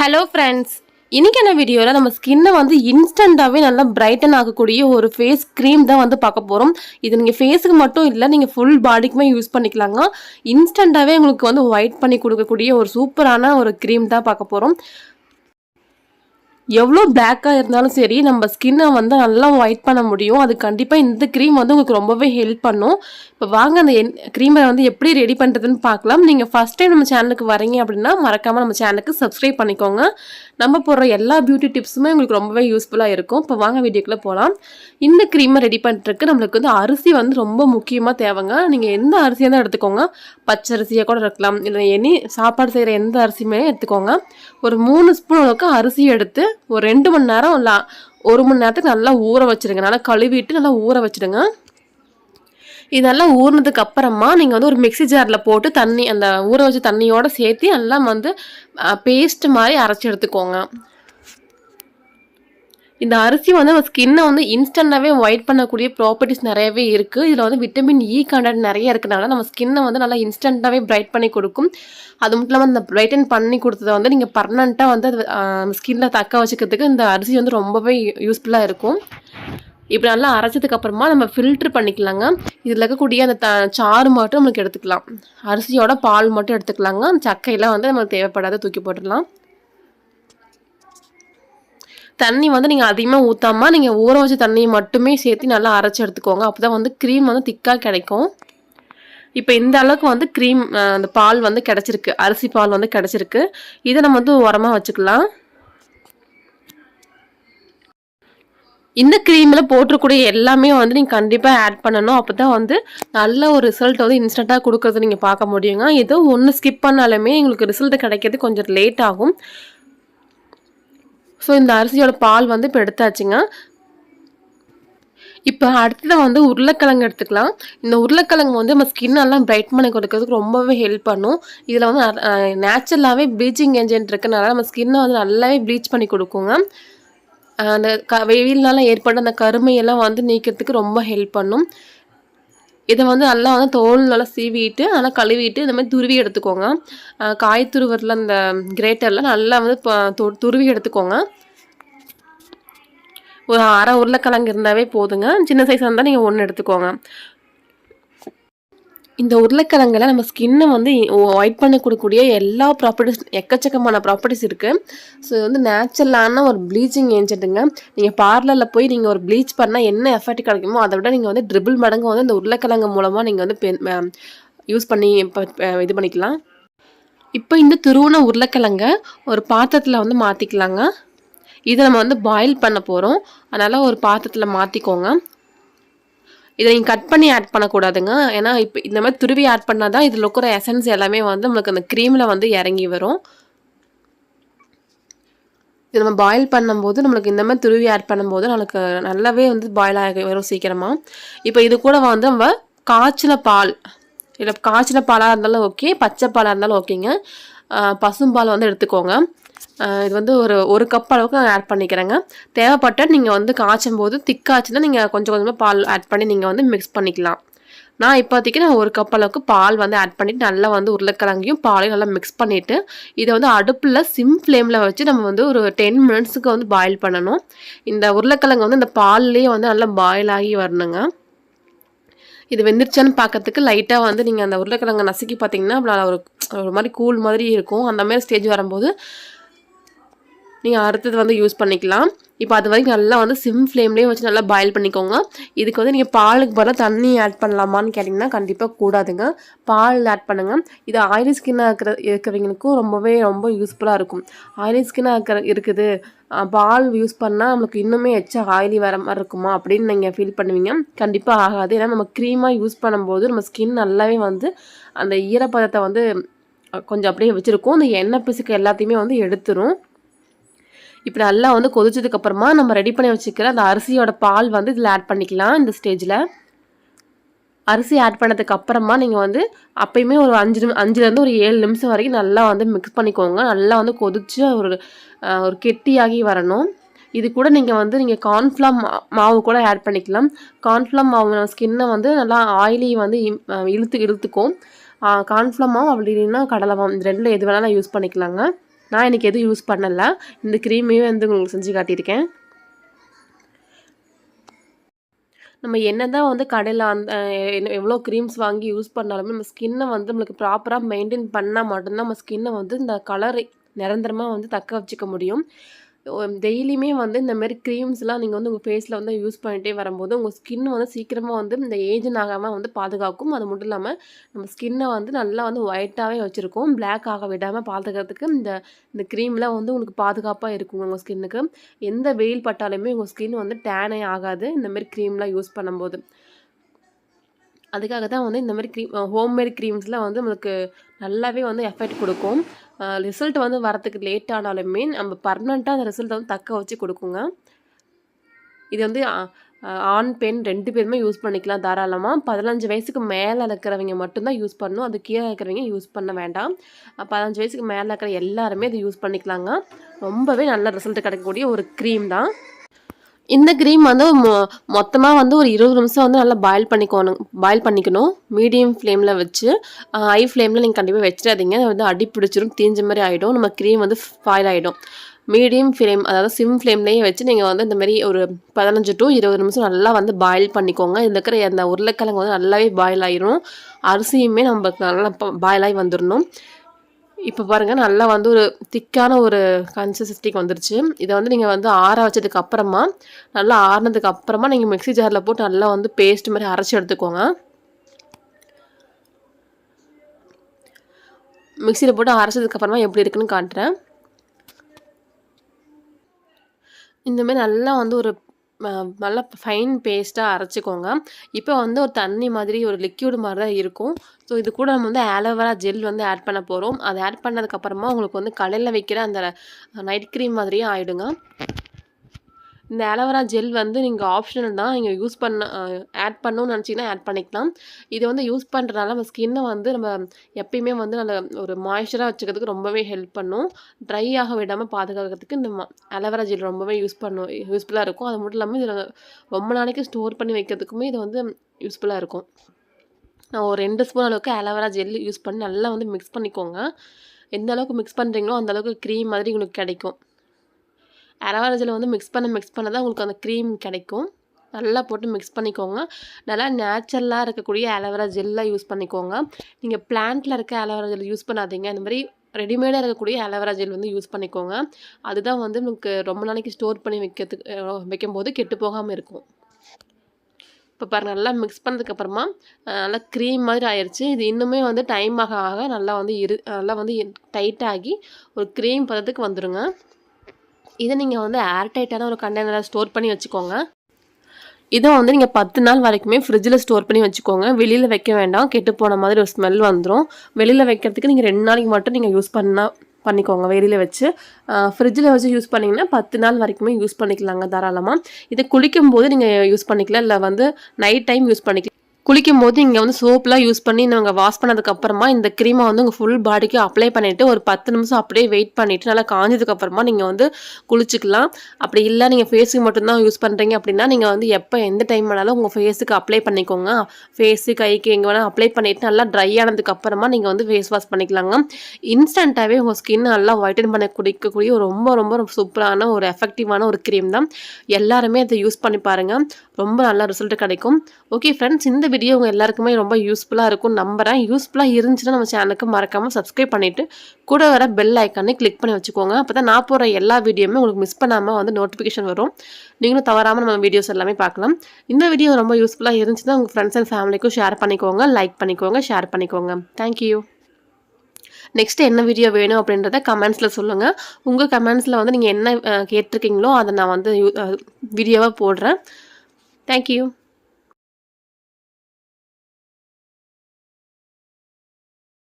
Hello friends இன்றைக்கான வீடியோவில் நம்ம ஸ்கின்னை வந்து இன்ஸ்டண்ட்டாகவே நல்லா பிரைட்டன் ஆகக்கூடிய ஒரு ஃபேஸ் க்ரீம் தான் வந்து பார்க்க போகிறோம் இது நீங்கள் ஃபேஸுக்கு மட்டும் இல்லை நீங்கள் ஃபுல் பாடிக்குமே யூஸ் பண்ணிக்கலாங்க. இன்ஸ்டண்ட்டாகவே உங்களுக்கு வந்து ஒயிட் பண்ணி கொடுக்கக்கூடிய ஒரு சூப்பரான ஒரு க்ரீம் தான் பார்க்க போகிறோம் எவ்வளோ பிளாக்காக இருந்தாலும் சரி நம்ம ஸ்கின்னை வந்து நல்லா ஒயிட் பண்ண முடியும். அது கண்டிப்பாக இந்த க்ரீம் வந்து உங்களுக்கு ரொம்பவே ஹெல்ப் பண்ணும். இப்போ வாங்க அந்த என் க்ரீமை வந்து எப்படி ரெடி பண்ணுறதுன்னு பார்க்கலாம். நீங்கள் ஃபஸ்ட் டைம் நம்ம சேனலுக்கு வரீங்க அப்படின்னா மறக்காமல் நம்ம சேனலுக்கு சப்ஸ்கிரைப் பண்ணிக்கோங்க. நம்ம போடுற எல்லா பியூட்டி டிப்ஸுமே உங்களுக்கு ரொம்பவே யூஸ்ஃபுல்லாக இருக்கும். இப்போ வாங்க வீடியோக்குள்ளே போகலாம் இந்த க்ரீமை ரெடி பண்ணுறதுக்கு நம்மளுக்கு வந்து அரிசி வந்து ரொம்ப முக்கியமாக தேவைங்க. நீங்கள் எந்த அரிசியாக தான் எடுத்துக்கோங்க. பச்சை அரிசியாக கூட இருக்கலாம். இல்லை எனி சாப்பாடு செய்கிற எந்த அரிசியுமே எடுத்துக்கோங்க. ஒரு மூணு ஸ்பூன் அளவுக்கு அரிசி எடுத்து ஒரு ரெண்டு மணி நேரம் இல்லை ஒரு மணி நேரத்துக்கு நல்லா ஊற வச்சுடுங்க நல்லா கழுவிட்டு நல்லா ஊற வச்சுடுங்க. இதெல்லாம் ஊறினதுக்கு அப்புறமா நீங்கள் வந்து ஒரு மிக்ஸி ஜாரில் போட்டு தண்ணி அந்த ஊற வச்ச தண்ணியோட சேர்த்து எல்லாம் வந்து பேஸ்ட் மாதிரி அரைச்சி எடுத்துக்கோங்க. இந்த அரிசி வந்து நம்ம ஸ்கின்னை வந்து இன்ஸ்டண்ட்டாகவே ஒயிட் பண்ணக்கூடிய ப்ராப்பர்ட்டிஸ் நிறையவே இருக்குது இதில் வந்து விட்டமின் இ கண்டென்ட் நிறைய இருக்கனால நம்ம ஸ்கின்னை வந்து நல்லா இன்ஸ்டண்ட்டாகவே பிரைட் பண்ணி கொடுக்கும். அது மட்டும் இல்லாமல் இந்த பிரைட்டன் பண்ணி கொடுத்ததை வந்து நீங்கள் பர்மனண்ட்டாக வந்து அது ஸ்கின்னில் தக்க வச்சுக்கிறதுக்கு இந்த அரிசி வந்து ரொம்பவே யூஸ்ஃபுல்லாக இருக்கும். இப்போ நல்லா அரைச்சதுக்கு அப்புறமா நம்ம ஃபில்ட்ரு பண்ணிக்கலாங்க. இதில் இருக்கக்கூடிய அந்த த சாறு மட்டும் நம்மளுக்கு எடுத்துக்கலாம். அரிசியோட பால் மட்டும் எடுத்துக்கலாங்க. அந்த சக்கையெல்லாம் வந்து நமக்கு தேவைப்படாத தூக்கி போட்டுடலாம். தண்ணி வந்து நீங்கள் அதிகமாக ஊற்றாமல் நீங்கள் ஊற வச்ச தண்ணியை மட்டுமே சேர்த்து நல்லா அரைச்சி எடுத்துக்கோங்க. அப்போ தான் வந்து க்ரீம் வந்து திக்காக கிடைக்கும். இப்போ இந்த அளவுக்கு வந்து க்ரீம் அந்த பால் வந்து கிடச்சிருக்கு. அரிசி பால் வந்து கிடச்சிருக்கு. இதை நம்ம வந்து உரமாக வச்சுக்கலாம். இந்த க்ரீமில் போட்டிருக்கூடிய எல்லாமே வந்து நீங்கள் கண்டிப்பாக ஆட் பண்ணணும். அப்போ தான் வந்து நல்ல ஒரு ரிசல்ட் வந்து இன்ஸ்டண்ட்டாக கொடுக்குறது நீங்கள் பார்க்க முடியுங்க. ஏதோ ஒன்று ஸ்கிப் பண்ணாலுமே எங்களுக்கு ரிசல்ட் கிடைக்கிறது கொஞ்சம் லேட் ஆகும். ஸோ இந்த அரிசியோட பால் வந்து இப்போ எடுத்தாச்சுங்க. இப்போ அடுத்ததாக வந்து உருளைக்கிழங்கு எடுத்துக்கலாம். இந்த உருளைக்கிழங்கு வந்து நம்ம ஸ்கின்னெல்லாம் பிரைட் பண்ணி கொடுக்கறதுக்கு ரொம்பவே ஹெல்ப் பண்ணும். இதில் வந்து நேச்சுரலாகவே ப்ளீச்சிங் ஏஜென்ட் இருக்கனால நம்ம ஸ்கின்னை வந்து நல்லாவே ப்ளீச் பண்ணி கொடுக்குங்க. அந்த க வெயில்னால ஏற்பட்ட அந்த கருமையெல்லாம் வந்து நீக்கிறதுக்கு ரொம்ப ஹெல்ப் பண்ணும். இதை வந்து நல்லா வந்து தோல் நல்லா சீவிட்டு நல்லா கழுவிட்டு இந்த மாதிரி துருவி எடுத்துக்கோங்க. காய் துருவரில் அந்த கிரேட்டரில் நல்லா வந்து துருவி எடுத்துக்கோங்க. ஒரு அரை உருளைக்கிழங்கு இருந்தாவே போதுங்க. சின்ன சைஸாக இருந்தால் நீங்கள் ஒன்று எடுத்துக்கோங்க. இந்த உருளைக்கிழங்குல நம்ம ஸ்கின்னை வந்து ஒயிட் பண்ணி கொடுக்கக்கூடிய எல்லா ப்ராப்பர்ட்டிஸ் எக்கச்சக்கமான ப்ராப்பர்ட்டிஸ் இருக்குது ஸோ இது வந்து நேச்சுரலான ஒரு ப்ளீச்சிங் ஏஜென்ட்டுங்க நீங்கள் பார்லரில் போய் நீங்கள் ஒரு ப்ளீச் பண்ணால் என்ன எஃபெக்ட் கிடைக்குமோ அதை விட நீங்கள் வந்து ட்ரிபிள் மடங்கு வந்து இந்த உருளைக்கிழங்கு மூலமாக நீங்கள் வந்து யூஸ் பண்ணி இது பண்ணிக்கலாம். இப்போ இந்த துருவன உருளைக்கிழங்க ஒரு பாத்திரத்தில் வந்து மாற்றிக்கலாங்க இதை நம்ம வந்து பாயில் பண்ண போகிறோம் அதனால் ஒரு பாத்திரத்தில் மாற்றிக்கோங்க இதை நீங்கள் கட் பண்ணி ஆட் பண்ணக்கூடாதுங்க. ஏன்னா இப்போ இந்த மாதிரி துருவி ஆட் பண்ணால் தான் இதில் இருக்கிற எசன்ஸ் எல்லாமே வந்து நம்மளுக்கு அந்த க்ரீமில் வந்து இறங்கி வரும். இது நம்ம பாயில் பண்ணும்போது நம்மளுக்கு இந்த மாதிரி துருவி ஆட் பண்ணும்போது நம்மளுக்கு நல்லாவே வந்து பாயில் ஆகி வரும் சீக்கிரமாக இப்போ இது கூட வந்து நம்ம காய்ச்சின பால் இல்லை காய்ச்சின பாலாக இருந்தாலும் ஓகே பச்சை பாலாக இருந்தாலும் ஓகேங்க பசும்பால் வந்து எடுத்துக்கோங்க. இது வந்து ஒரு ஒரு கப் அளவுக்கு நான் ஆட் பண்ணிக்கிறேங்க. தேவைப்பட்ட நீங்கள் வந்து காய்ச்சும் போது திக்காச்சுன்னா நீங்கள் கொஞ்சம் கொஞ்சமாக பால் ஆட் பண்ணி நீங்கள் வந்து மிக்ஸ் பண்ணிக்கலாம். நான் இப்போதைக்கு நான் ஒரு கப் அளவுக்கு பால் வந்து ஆட் பண்ணிவிட்டு நல்லா வந்து உருளைக்கிழங்கையும் பாலையும் நல்லா மிக்ஸ் பண்ணிவிட்டு இதை வந்து அடுப்பில் சிம் ஃப்ளேமில் வச்சு நம்ம வந்து ஒரு டென் மினிட்ஸுக்கு வந்து பாயில் பண்ணணும். இந்த உருளைக்கிழங்கு வந்து இந்த பால்லேயே வந்து நல்லா பாயில் ஆகி வரணுங்க. இது வெந்துருச்சான்னு பார்க்கறதுக்கு லைட்டாக வந்து நீங்கள் அந்த உருளைக்கிழங்கு நசுக்கி பார்த்தீங்கன்னா ஒரு ஒரு மாதிரி கூல் மாதிரி இருக்கும். அந்த மாதிரி ஸ்டேஜ் வரும்போது நீங்கள் அடுத்தது வந்து யூஸ் பண்ணிக்கலாம். இப்போ அது வரைக்கும் நல்லா வந்து சிம் ஃப்ளேம்லேயே வச்சு நல்லா பாயில் பண்ணிக்கோங்க. இதுக்கு வந்து நீங்கள் பாலுக்கு பதிலாக தண்ணி ஆட் பண்ணலாமான்னு கேட்டிங்கன்னா கண்டிப்பாக கூடாதுங்க. பால் ஆட் பண்ணுங்கள் இது ஆயிலி ஸ்கின்னாக இருக்கிற இருக்கிறவங்களுக்கும் ரொம்பவே ரொம்ப யூஸ்ஃபுல்லாக இருக்கும். ஆயிலி ஸ்கின்னாக இருக்கிற இருக்குது. பால் யூஸ் பண்ணால் நம்மளுக்கு இன்னுமே எச்சா ஆயிலி வர மாதிரி இருக்குமா அப்படின்னு நீங்கள் ஃபீல் பண்ணுவீங்க. கண்டிப்பாக ஆகாது. ஏன்னா நம்ம க்ரீமாக யூஸ் பண்ணும்போது நம்ம ஸ்கின் நல்லாவே வந்து அந்த ஈரப்பதத்தை வந்து கொஞ்சம் அப்படியே வச்சுருக்கோம். அந்த எண்ணெய் பிசுக்கு எல்லாத்தையுமே வந்து எடுத்துரும். இப்போ நல்லா வந்து கொதிச்சதுக்கப்புறமா நம்ம ரெடி பண்ணி வச்சுக்கிற அந்த அரிசியோட பால் வந்து இதில் ஆட் பண்ணிக்கலாம் இந்த ஸ்டேஜில் அரிசி ஆட் பண்ணதுக்கு அப்புறமா நீங்கள் வந்து அப்பயுமே ஒரு அஞ்சு நிமி அஞ்சுலேருந்து ஒரு ஏழு நிமிஷம் வரைக்கும் நல்லா வந்து மிக்ஸ் பண்ணிக்கோங்க. நல்லா வந்து கொதிச்சு ஒரு ஒரு கெட்டியாகி வரணும். இது கூட நீங்கள் வந்து நீங்கள் கார்ன்ஃப்ளார் மாவு கூட ஆட் பண்ணிக்கலாம். கார்ன்ஃப்ளம் மாவு ஸ்கின்னை வந்து நல்லா ஆயிலி வந்து இழுத்து இழுத்துக்கும். கார்ன்ஃப்ளம் மாவு அப்படி இல்லைன்னா கடலை மாவு இந்த ரெண்டில் எது வேணாலும் யூஸ் பண்ணிக்கலாங்க. நான் இன்றைக்கி எதுவும் யூஸ் பண்ணலை. இந்த க்ரீமையும் வந்து உங்களுக்கு செஞ்சு காட்டியிருக்கேன். நம்ம என்ன தான் வந்து கடையில் அந்த எவ்வளோ க்ரீம்ஸ் வாங்கி யூஸ் பண்ணாலுமே நம்ம ஸ்கின்னை வந்து நம்மளுக்கு ப்ராப்பராக மெயின்டைன் பண்ணால் மட்டும்தான் நம்ம ஸ்கின்னை வந்து இந்த கலரை நிரந்தரமாக வந்து தக்க வச்சுக்க முடியும். டெய்லியுமே வந்து இந்த மாதிரி க்ரீம்ஸ்லாம் நீங்கள் வந்து உங்கள் ஃபேஸில் வந்து யூஸ் பண்ணிகிட்டே வரும்போது உங்கள் ஸ்கின் வந்து சீக்கிரமாக வந்து இந்த ஏஜன் ஆகாமல் வந்து பாதுகாக்கும். அது மட்டும் இல்லாமல் நம்ம ஸ்கின்னை வந்து நல்லா வந்து ஒயிட்டாகவே வச்சுருக்கோம். பிளாக் ஆக விடாமல் பாதுகாக்கிறதுக்கு இந்த இந்த க்ரீம்லாம் வந்து உங்களுக்கு பாதுகாப்பாக இருக்கும் உங்கள் ஸ்கின்னுக்கு. எந்த வெயில் பட்டாலுமே உங்கள் ஸ்கின் வந்து டேனே ஆகாது இந்த மாதிரி க்ரீம்லாம் யூஸ் பண்ணும்போது. அதுக்காக தான் வந்து இந்த மாதிரி க்ரீம் ஹோம்மேட் க்ரீம்ஸ்லாம் வந்து நம்மளுக்கு நல்லாவே வந்து எஃபெக்ட் கொடுக்கும். ரிசல்ட் வந்து வரத்துக்கு லேட் ஆனாலுமே நம்ம பர்மனெண்ட்டாக அந்த ரிசல்ட்டை வந்து தக்க வச்சு கொடுக்குங்க. இது வந்து ஆண் பெண் ரெண்டு பேருமே யூஸ் பண்ணிக்கலாம் தாராளமாக பதினஞ்சு வயசுக்கு மேலே இருக்கிறவங்க மட்டும்தான் யூஸ் பண்ணணும். அது கீழே இருக்கிறவங்க யூஸ் பண்ண வேண்டாம். பதினஞ்சு வயசுக்கு மேலே இருக்கிற எல்லாருமே அதை யூஸ் பண்ணிக்கலாங்க. ரொம்பவே நல்ல ரிசல்ட் கிடைக்கக்கூடிய ஒரு க்ரீம் தான். இந்த க்ரீம் வந்து மொ மொத்தமாக வந்து ஒரு இருபது நிமிஷம் வந்து நல்லா பாயில் பண்ணிக்கணும் பாயில் பண்ணிக்கணும். மீடியம் ஃப்ளேமில் வச்சு ஹை ஃப்ளேமில் நீங்கள் கண்டிப்பாக வச்சிடாதீங்க. அது வந்து அடி பிடிச்சிரும் தீஞ்ச மாதிரி ஆகிடும் நம்ம க்ரீம் வந்து ஃபாயில் ஆகிடும் மீடியம் ஃப்ளேம் அதாவது சிம் ஃப்ளேம்லேயே வச்சு நீங்கள் வந்து இந்த மாதிரி ஒரு பதினஞ்சு டு இருபது நிமிஷம் நல்லா வந்து பாயில் பண்ணிக்கோங்க. இதில் இருக்கிற அந்த உருளைக்கிழங்கு வந்து நல்லாவே பாயில் ஆயிரும். அரிசியுமே நம்ம நல்லா பாயில் ஆகி வந்துடணும் இப்போ பாருங்கள் நல்லா வந்து ஒரு திக்கான ஒரு கன்சிஸ்டிக்கு வந்துருச்சு. இதை வந்து நீங்கள் வந்து ஆற வச்சதுக்கு அப்புறமா நல்லா ஆறினதுக்கு அப்புறமா நீங்கள் மிக்சி ஜாரில் போட்டு நல்லா வந்து பேஸ்ட் மாதிரி அரைச்சி எடுத்துக்கோங்க. மிக்சியில் போட்டு அரைச்சதுக்கு அப்புறமா எப்படி இருக்குன்னு காட்டுறேன். இந்தமாரி நல்லா வந்து ஒரு நல்லா ஃபைன் பேஸ்ட்டாக அரைச்சிக்கோங்க. இப்போ வந்து ஒரு தண்ணி மாதிரி ஒரு லிக்யூடு மாதிரி தான் இருக்கும். ஸோ இது கூட நம்ம வந்து ஆலோவேரா ஜெல் வந்து ஆட் பண்ண போகிறோம் அதை ஆட் பண்ணதுக்கப்புறமா உங்களுக்கு வந்து கடையில் வைக்கிற அந்த நைட் க்ரீம் மாதிரியே ஆகிடுங்க இந்த ஆலோவேரா ஜெல் வந்து நீங்கள் ஆப்ஷனல் தான் நீங்கள் யூஸ் பண்ண ஆட் பண்ணணும்னு நினச்சிங்கன்னா ஆட் பண்ணிக்கலாம். இது வந்து யூஸ் பண்ணுறதுனால நம்ம ஸ்கின்னை வந்து நம்ம எப்பயுமே வந்து நல்ல ஒரு மாய்ஸ்சராக வச்சுக்கிறதுக்கு ரொம்பவே ஹெல்ப் பண்ணும். ட்ரை ஆக விடாமல் பாதுகாக்கிறதுக்கு இந்த ஆலோவேரா ஜெல் ரொம்பவே யூஸ் பண்ணும் யூஸ்ஃபுல்லாக இருக்கும். அது மட்டும் இல்லாமல் இதில் ரொம்ப நாளைக்கு ஸ்டோர் பண்ணி வைக்கிறதுக்குமே இது வந்து யூஸ்ஃபுல்லாக இருக்கும். நான் ஒரு ரெண்டு ஸ்பூன் அளவுக்கு ஆலோவேரா ஜெல் யூஸ் பண்ணி நல்லா வந்து மிக்ஸ் பண்ணிக்கோங்க. எந்த அளவுக்கு மிக்ஸ் பண்ணுறீங்களோ அந்த அளவுக்கு க்ரீம் மாதிரி உங்களுக்கு கிடைக்கும். அரவாரஜில் வந்து மிக்ஸ் பண்ண மிக்ஸ் பண்ண தான் உங்களுக்கு அந்த க்ரீம் கிடைக்கும். நல்லா போட்டு மிக்ஸ் பண்ணிக்கோங்க. நல்லா நேச்சுரலாக இருக்கக்கூடிய அலோவேரா ஜெல்லாம் யூஸ் பண்ணிக்கோங்க. நீங்கள் பிளான்ட்டில் இருக்க அலோவேரா ஜெல் யூஸ் பண்ணாதீங்க. இந்த மாதிரி ரெடிமேடாக இருக்கக்கூடிய அலோவேரா ஜெல் வந்து யூஸ் பண்ணிக்கோங்க. அதுதான் வந்து உங்களுக்கு ரொம்ப நாளைக்கு ஸ்டோர் பண்ணி வைக்கிறதுக்கு வைக்கும்போது கெட்டு போகாமல் இருக்கும். இப்போ பாருங்கள் நல்லா மிக்ஸ் பண்ணதுக்கப்புறமா நல்லா க்ரீம் மாதிரி ஆயிடுச்சு இது இன்னுமே வந்து டைம் ஆக ஆக நல்லா வந்து இரு நல்லா வந்து டைட்டாகி ஒரு க்ரீம் பதத்துக்கு வந்துடுங்க இதை நீங்கள் வந்து ஏர்டைட்டான ஒரு கண்டெய்னரில் ஸ்டோர் பண்ணி வச்சுக்கோங்க. இதை வந்து நீங்கள் பத்து நாள் வரைக்குமே ஃப்ரிட்ஜில் ஸ்டோர் பண்ணி வச்சுக்கோங்க. வெளியில் வைக்க வேண்டாம். கெட்டு போன மாதிரி ஒரு ஸ்மெல் வந்துடும் வெளியில் வைக்கிறதுக்கு நீங்கள் ரெண்டு நாளைக்கு மட்டும் நீங்கள் யூஸ் பண்ணால் பண்ணிக்கோங்க வெளியில் வச்சு. ஃப்ரிட்ஜில் வச்சு யூஸ் பண்ணிங்கன்னா பத்து நாள் வரைக்குமே யூஸ் பண்ணிக்கலாங்க தாராளமாக இதை குளிக்கும் போது நீங்கள் யூஸ் பண்ணிக்கலாம். இல்லை வந்து நைட் டைம் யூஸ் பண்ணிக்கலாம். குளிக்கும் போது இங்கே வந்து சோப்லாம் யூஸ் பண்ணி நாங்கள் வாஷ் பண்ணதுக்கப்புறமா இந்த க்ரீமை வந்து உங்கள் ஃபுல் பாடிக்கு அப்ளை பண்ணிவிட்டு ஒரு பத்து நிமிஷம் அப்படியே வெயிட் பண்ணிவிட்டு நல்லா காஞ்சதுக்கப்புறமா நீங்கள் வந்து குளிச்சிக்கலாம். அப்படி இல்லை நீங்கள் ஃபேஸுக்கு மட்டும்தான் யூஸ் பண்ணுறீங்க அப்படின்னா நீங்கள் வந்து எப்போ எந்த டைம் வேணாலும் உங்கள் ஃபேஸுக்கு அப்ளை பண்ணிக்கோங்க. ஃபேஸு கைக்கு எங்கே வேணால் அப்ளை பண்ணிவிட்டு நல்லா ட்ரை ஆனதுக்கப்புறமா நீங்கள் வந்து ஃபேஸ் வாஷ் பண்ணிக்கலாங்க. இன்ஸ்டண்ட்டாகவே உங்கள் ஸ்கின் நல்லா ஒயிட்டன் பண்ண குடிக்கக்கூடிய ரொம்ப ரொம்ப சூப்பரான ஒரு எஃபெக்டிவான ஒரு க்ரீம் தான். எல்லாருமே அதை யூஸ் பண்ணி பாருங்கள் ரொம்ப நல்ல ரிசல்ட் கிடைக்கும். ஓகே ஃப்ரெண்ட்ஸ் இந்த வீடியோ உங்கள் எல்லாருக்குமே ரொம்ப யூஸ்ஃபுல்லாக இருக்கும். நம்புகிறேன் யூஸ்ஃபுல்லாக இருந்துச்சுன்னா நம்ம சேனலுக்கு மறக்காமல் சப்ஸ்கிரைப் பண்ணிவிட்டு கூட வர பெல் ஐக்கானே கிளிக் பண்ணி வச்சுக்கோங்க. அப்போ தான் நான் போகிற எல்லா வீடியோமே உங்களுக்கு மிஸ் பண்ணாமல் வந்து நோட்டிஃபிகேஷன் வரும். நீங்களும் தவறாமல் நம்ம வீடியோஸ் எல்லாமே பார்க்கலாம். இந்த வீடியோ ரொம்ப யூஸ்ஃபுல்லாக இருந்துச்சுன்னா உங்கள் ஃப்ரெண்ட்ஸ் அண்ட் ஃபேமிலிக்கும் ஷேர் பண்ணிக்கோங்க. லைக் பண்ணிக்கோங்க. ஷேர் பண்ணிக்கோங்க. தேங்க்யூ நெக்ஸ்ட் என்ன வீடியோ வேணும் அப்படின்றத கமெண்ட்ஸில் சொல்லுங்கள் உங்கள் கமெண்ட்ஸில் வந்து நீங்கள் என்ன கேட்டிருக்கீங்களோ அதை நான் வந்து வீடியோவாக போடுறேன். தேங்க்யூ